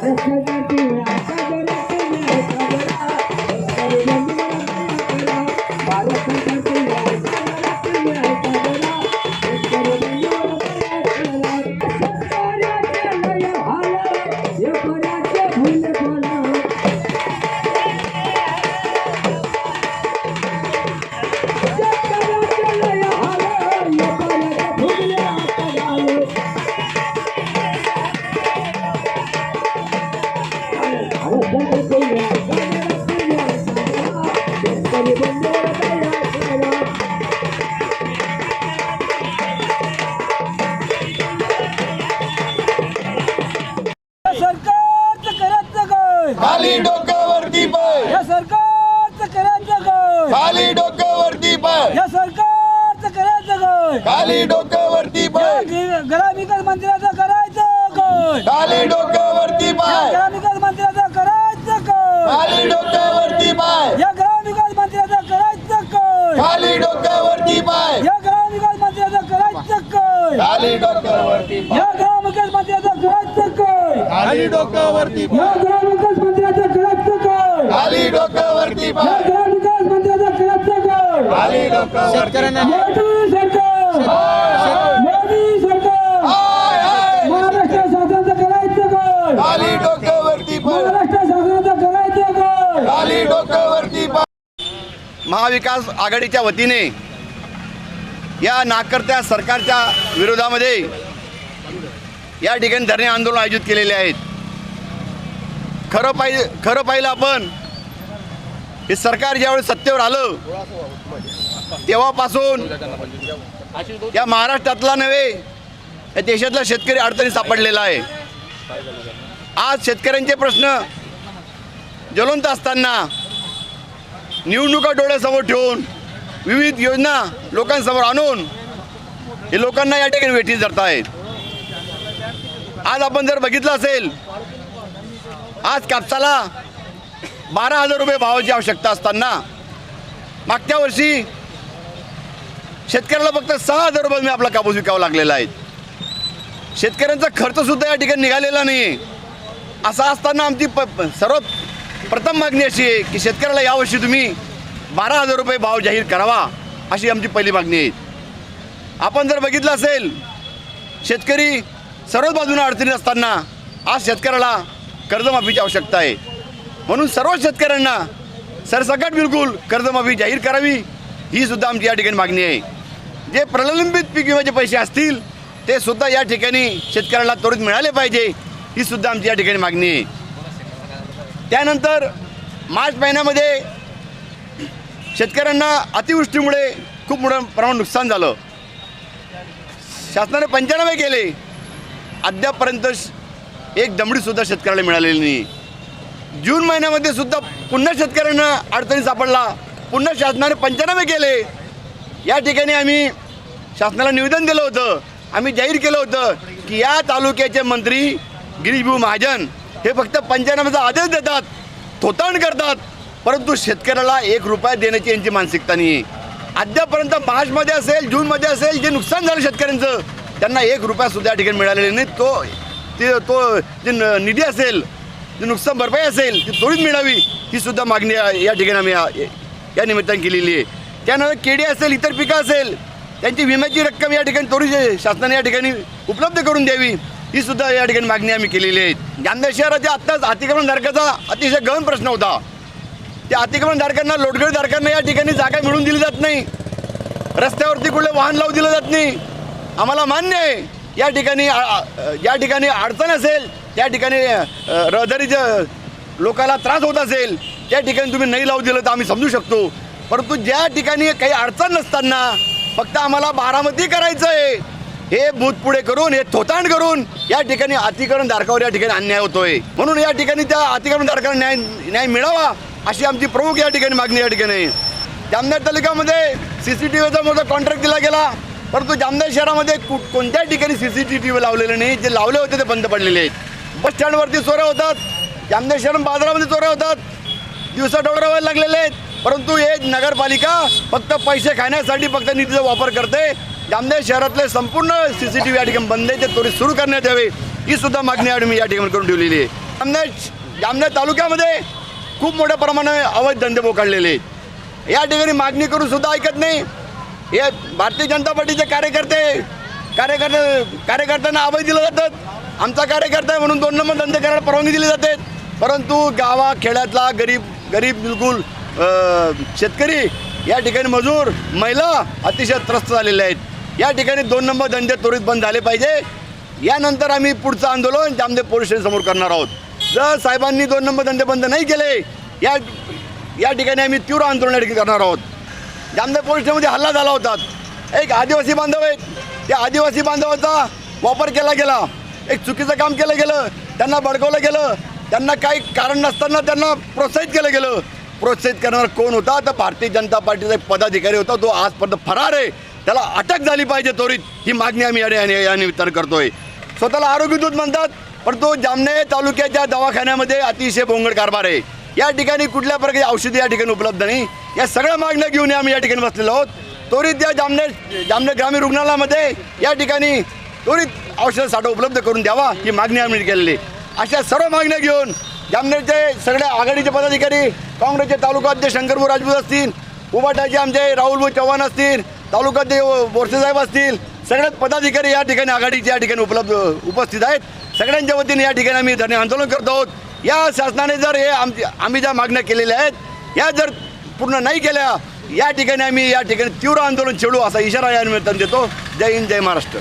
哎，开开空调，开开空调。सरकारचं करायचं काय खाली डोक्यावरती पाय. या सरकारचं करायचं काय खाली डोक्यावरती पाय. या सरकारचं करायचं काय खाली डोक्यावरती या पाय. गे- ग्रामविकास मंत्र्याचं करायचं काय खाली डोक्यावरती या पाय. ग्रामविकास मंत्र्याचं करायचं काय खाली डोक्यावरती पाय. या ग्रामविकास मंत्र्याचं करायचं काय खाली डोक्यावरती पाय. या ग्रामविकास मंत्र्याचं करायचं काय खाली डोक्यावरती पाय. या ग्रामविकास मंत्र्याचं करायचं काय खाली डोक्यावरती या ग्रामविकास मंत्र्याचं करायचं काय खाली डोक्यावरती या पाय ग्रामविकास मंत्र्याचं करायचं काय खाली डोक्यावरती मोदी सरकार. मोदी सरकार. हाय, हाय. महाराष्ट्र शासनाचं करायचं काय खाली डोक्यावरती पाय महाराष्ट्र शासनाचं करायचं काय खाली डोक्यावरती पाय महाविकास आघाडीच्या वतीने या नाकर्त्या सरकारच्या विरोधामध्ये या ठिकाणी धरणे आंदोलन आयोजित केलेले आहेत. खरं पाहिजे खरं पाहिलं आपण हे सरकार ज्यावेळी सत्तेवर आलं तेव्हापासून या महाराष्ट्रातला नव्हे या देशातला शेतकरी अडचणी सापडलेला आहे. आज शेतकऱ्यांचे प्रश्न ज्वलंत असताना निवडणुका डोळ्यासमोर ठेवून विविध योजना लोकांसमोर आणून हे लोकांना या ठिकाणी वेठीस धरत आहेत आज आपण जर बघितलं असेल आज कापसाला बारा हजार रुपये भावाची आवश्यकता असताना मागच्या वर्षी शेतकऱ्याला फक्त सहा हजार रुपये मी आपला कापूस विकावा लागलेला आहे. शेतकऱ्यांचा खर्च सुद्धा या ठिकाणी निघालेला नाही असा असताना आमची प प- सर्वात प्रथम मागणी अशी आहे की शेतकऱ्याला यावर्षी तुम्ही बारा हजार रुपये भाव जाहीर करावा अशी आमची पहिली मागणी आहे. आपण जर बघितलं असेल शेतकरी सर्वच बाजूने अडचणी असताना आज शेतकऱ्याला कर्जमाफीची आवश्यकता आहे. म्हणून सर्व शेतकऱ्यांना सरसकट बिलकुल कर्जमाफी जाहीर करावी ही सुद्धा आमची या ठिकाणी मागणी आहे. जे प्रलंबित पीक विम्याचे पैसे असतील ते सुद्धा या ठिकाणी शेतकऱ्याला त्वरित मिळाले पाहिजे ही सुद्धा आमची या ठिकाणी मागणी आहे. त्यानंतर मार्च महिन्यामध्ये शेतकऱ्यांना अतिवृष्टीमुळे खूप मोठं प्रमाणात नुकसान झालं. शासनाने पंचनामे केले. अद्यापर्यंत श- एक दमडीसुद्धा शेतकऱ्याला मिळालेली नाही. जून महिन्यामध्ये सुद्धा पुन्हा शेतकऱ्यांना अडचणी सापडला. पुन्हा शासनाने पंचनामे केले. या ठिकाणी आम्ही शासनाला निवेदन दिलं होतं. आम्ही जाहीर केलं होतं की या तालुक्याचे मंत्री गिरीशभाऊ महाजन हे फक्त पंचनाम्याचा आदेश देतात थोतांड करतात परंतु शेतकऱ्याला एक रुपया देण्याची यांची मानसिकता नाही अद्यापर्यंत मार्चमध्ये असेल जूनमध्ये असेल जे नुकसान झालं शेतकऱ्यांचं त्यांना एक रुपयासुद्धा या ठिकाणी मिळालेला नाही. तो ते तो जे न- निधी असेल जे नुकसान भरपाई असेल ती त्वरित मिळावी ही सुद्धा मागणी या ठिकाणी आम्ही या- निमित्ताने केलेली आहे. त्यानंतर केडी असेल इतर पिकं असेल त्यांची विम्याची रक्कम या ठिकाणी त्वरित शासनाने या ठिकाणी उपलब्ध करून द्यावी ही सुद्धा या ठिकाणी मागणी आम्ही केलेली आहे. जामनेर शहराच्या आत्ताच अतिक्रमणधारकाचा अतिशय गहन प्रश्न होता. त्या अतिक्रमणधारकांना लोटगडधारकांना या ठिकाणी जागा मिळून दिली जात नाही. रस्त्यावरती कुठले वाहन लावू दिलं जात नाही. आम्हाला मान्य आहे. या ठिकाणी या ठिकाणी अडचण असेल त्या ठिकाणी रहदारीच्या लोकाला त्रास होत असेल त्या ठिकाणी तुम्ही नाही लावू दिलं तर आम्ही समजू शकतो. परंतु ज्या ठिकाणी काही अडचण नसताना फक्त आम्हाला बारामती करायचं आहे. हे बूथ पुढे करून हे थोतांड करून या ठिकाणी अतिकरण धारकावर या ठिकाणी अन्याय होतोय. म्हणून या ठिकाणी त्या अतिकरण धारकाला न्याय न्याय मिळावा अशी आमची प्रमुख या ठिकाणी मागणी या ठिकाणी आहे. जामनेर तालुक्यामध्ये सी सी टी व्हीचा मोठा कॉन्ट्रॅक्ट दिला गेला. परंतु जामनेर शहरामध्ये कु- कोणत्याही ठिकाणी सी सी टी व्ही लावलेले नाही. जे लावले होते ते बंद पडलेले आहेत. बस स्टँडवरती चोऱ्या होतात. जामनेर शहर बाजारामध्ये चोऱ्या होतात. दिवसा डोळ्यावर लागलेले आहेत. परंतु हे नगरपालिका फक्त पैसे खाण्यासाठी फक्त निधीचा वापर करते. जामनेर शहरातले संपूर्ण सी सी टी व्ही या ठिकाणी बंद आहे ते त्वरित सुरू करण्यात यावे. ही सुद्धा मागणी आम्ही या ठिकाणी करून ठेवलेली आहे. जामनेर जामनेर तालुक्यामध्ये खूप मोठ्या प्रमाणात अवैध धंदे बोकाडलेले आहेत. या ठिकाणी मागणी करून सुद्धा ऐकत नाही. हे भारतीय जनता पार्टीचे कार्यकर्ते कार्यकर्ते कार्यकर्त्यांना अभय दिलं जातात आमचा कार्यकर्ता आहे म्हणून दोन नंबर धंदे करायला परवानगी दिली जाते. परंतु गावा खेड्यातला गरीब गरीब बिलकुल शेतकरी या ठिकाणी मजूर महिला अतिशय त्रस्त झालेले आहेत. या ठिकाणी दोन नंबर धंदे त्वरित बंद झाले पाहिजे. यानंतर आम्ही पुढचं आंदोलन जामदेव पोलीस स्टेशनसमोर करणार आहोत. जर साहेबांनी दोन नंबर धंदे बंद नाही केले या या ठिकाणी आम्ही तीव्र आंदोलन करणार आहोत. जामदेव पोलीस स्टेशनमध्ये हल्ला झाला होता. एक आदिवासी बांधव आहेत. त्या आदिवासी बांधवाचा वापर केला गेला. एक चुकीचं काम केलं गेलं. त्यांना बडकवलं गेलं. त्यांना काही कारण नसताना त्यांना प्रोत्साहित केलं गेलं. प्रोत्साहित करणारा कोण होता? तर भारतीय जनता पार्टीचा एक पदाधिकारी होता. तो आजपर्यंत फरार आहे. त्याला अटक झाली पाहिजे त्वरित. ही मागणी आम्ही या या- निमित्तानं करतोय. स्वतःला आरोग्य दूत म्हणतात पण तो जामनेर तालुक्याच्या दवाखान्यामध्ये अतिशय भोंगड कारभार आहे. या ठिकाणी कुठल्या प्रकारची औषधी या ठिकाणी उपलब्ध नाही. या सगळ्या मागण्या घेऊन आम्ही या ठिकाणी बसलेलो आहोत. त्वरित या जामनेर जामनेर ग्रामीण रुग्णालयामध्ये या ठिकाणी त्वरित औषध साठा उपलब्ध करून द्यावा ही मागणी आम्ही केलेली अशा सर्व मागण्या घेऊन जामनेरचे सगळ्या आघाडीचे पदाधिकारी काँग्रेसचे तालुकाध्यक्ष शंकरभाऊ राजपूत असतील उबाटाचे आमचे राहुलभाऊ चव्हाण असतील तालुकाचे ते साहेब असतील सगळ्यात पदाधिकारी या ठिकाणी आघाडीचे या ठिकाणी उपलब्ध उपस्थित आहेत. सगळ्यांच्या वतीने या ठिकाणी आम्ही धरणे आंदोलन करतो आहोत. या शासनाने जर हे आमची आम्ही ज्या मागण्या केलेल्या आहेत या जर पूर्ण नाही केल्या या ठिकाणी आम्ही या ठिकाणी तीव्र आंदोलन छेडू असा इशारा या निमित्तानं देतो. जय हिंद जय महाराष्ट्र.